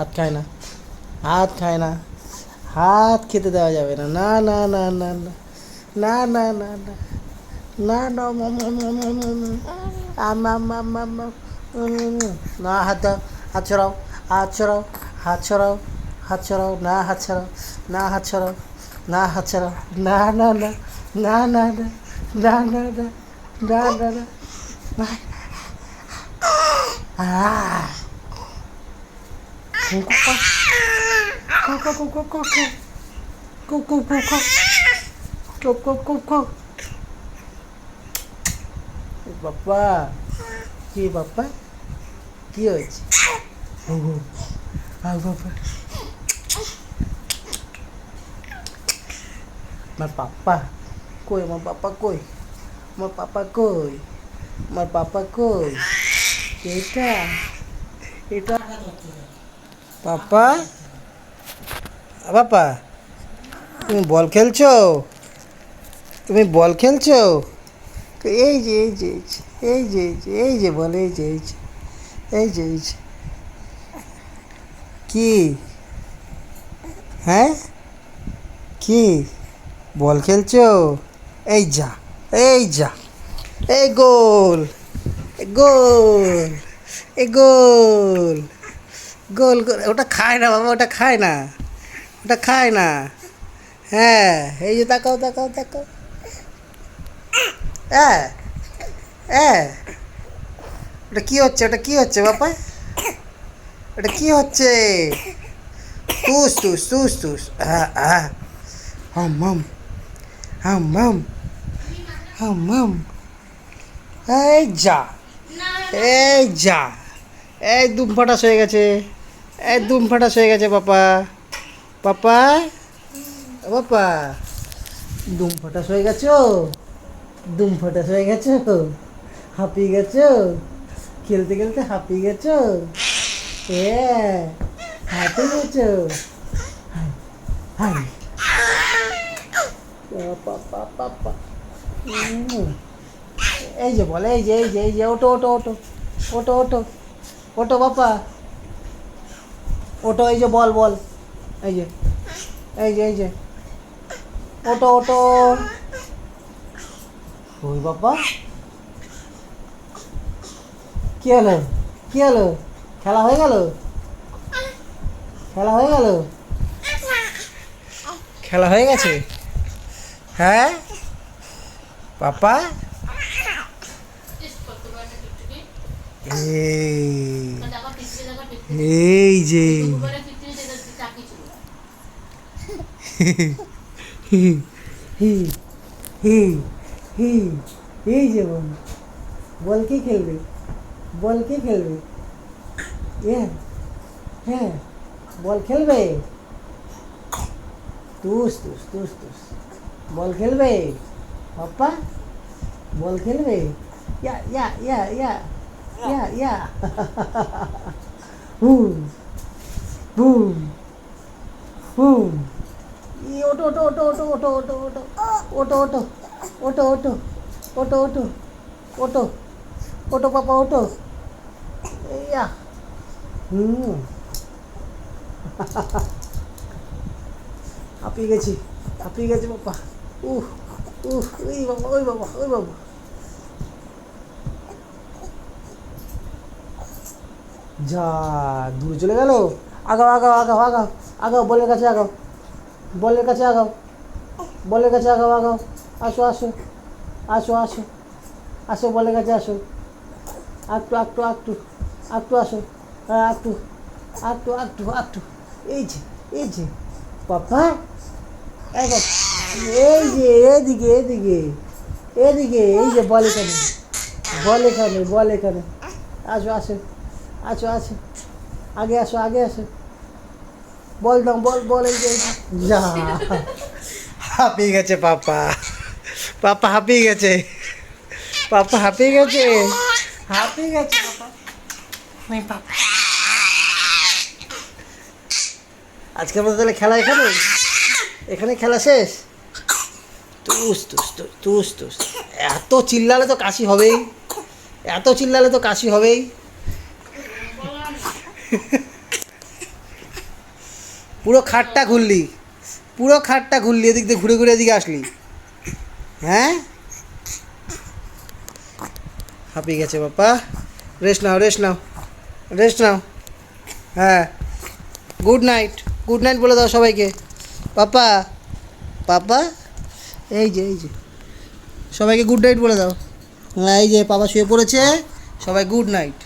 হাত খায় না হাত খায় না হাত খেতে দেওয়া যাবে না না না না না না না না না না না না আম। উম, না হাত ছড়াও হাত ছড়াও হাত ছড়াও হাত ছড়াও না হাত ছড়াও না হাত ছড়াও না হাত ছড়াও না না না না না না না না না না না না না Ah. Go, go, go, go, go, go. Go, go, go, go. Go, go, go, go. এ বাবা কি বাবা কি হয়েছে ও গো, আ বাবা আমার পাপ্পা কই আমার পাপ্পা কই আমার পাপ্পা কই আমার পাপ্পা কই এটা এটা পাপা পাপা তুমি বল খেলছো? তুমি বল খেলছো? এই যে এই যে এই যে এই যে এই যে বল, এই যে এই যে এই যে এই যে। কি? হ্যাঁ? কি? বল খেলছো? এই যা এই যা, এই গোল গোল এ গোল। গোল গোল, ওটা খায় না বাবা ওটা খায় না। ওটা খায় না। হ্যাঁ এই যে তাকাও তাকাও তাকাও। হ্যাঁ ওটা কি হচ্ছে, ওটা কি হচ্ছে বাবা ওটা কি হচ্ছে? তুস তুস তুস তুস হাম হাম হাম হাম হাম হাম। এই যা এই যা, এই দুম ফাটাস হয়ে গেছে। এই দুম ফাটাস হয়ে গেছে, পাপা। পাপা? পাপা, দুম ফাটাস হয়ে গেছো দুম ফাটাস হয়ে গেছো হাঁপিয়ে গেছো খেলতে খেলতে হাঁপিয়ে গেছো হ্যাঁ হাঁপিয়ে গেছো হাই পাপা পাপা এই যে বলে, এই যে এই যে এই যে ওটো ওটো ওটো ওটো ওটো ওটো বাপা ওটো, এই যে বল বল। এই যে এই যে এই যে। ওটো ওটো। ওই বাবা। কি হলো? কি হলো? খেলা হয়ে গেল? খেলা হয়ে গেল? খেলা হয়ে গেছে? হ্যাঁ? পাপা? এই। এই যে। হি, হি, হি, হি, এই যে বল। বল কে খেলবে? বল কে খেলবে? হ্যাঁ হ্যাঁ বল খেলবে? তুস তুস তুস তুস। বল খেলবে? পাপ্পা বল খেলবে? ইয়া ইয়া ইয়া ইয়া। Yeah, yeah. boom. Boom. Boom. Oto, oto, oto, oto, oto, oto, oto. Oto, oto. Oto, oto. Oto, oto. Oto. Oto, papa, oto. Yeah. হুম হাঁপিয়ে গেছি হাঁপিয়ে গেছি বাবা উহ উহ ওই বাবা ওই বাবা ওই বাবা যা, দূরে চলে গেল? আগাও আগাও আগাও আগাও আগাও, বলের কাছে আগাও, বলের কাছে আগাও, বলের কাছে আগাও আগাও, আসো আসো আসো আসো আসো, বলের কাছে আসো একটু একটু একটু একটু আসো হ্যাঁ একটু একটু একটু একটু এই যে এই যে পাপা এই যে, এদিকে এদিকে এদিকে, এই যে, বল এখানে বল এখানে বল এখানে, আসো আসো আসো আছো। আগে আসো আগে আসো। বল দাও বল বল এই যে যা। হাঁপিয়ে গেছে পাপা। পাপা হাঁপিয়ে গেছে। পাপা হাঁপিয়ে গেছে। হাঁপিয়ে গেছে পাপা। আজকের মতো তাহলে খেলা এখানে এখানে খেলা শেষ? তুস তুস তুস তুস। এত চিল্লালে তো কাশি হবেই। এত চিল্লালে তো কাশি হবেই। পুরো খাটটা খুললি। পুরো খাটটা খুললি, এদিক দিয়ে ঘুরে ঘুরে এদিকে আসলি। হ্যাঁ? হাঁপিয়ে গেছে বাপ্পা। রেস্ট নাও রেস্ট নাও রেস্ট নাও। হ্যাঁ। গুড নাইট গুড নাইট বলে দাও সবাইকে। পাপা পাপা এই যে এই যে। সবাইকে গুড নাইট বলে দাও। হ্যাঁ এই যে পাপা শুয়ে পড়েছে, সবাই গুড নাইট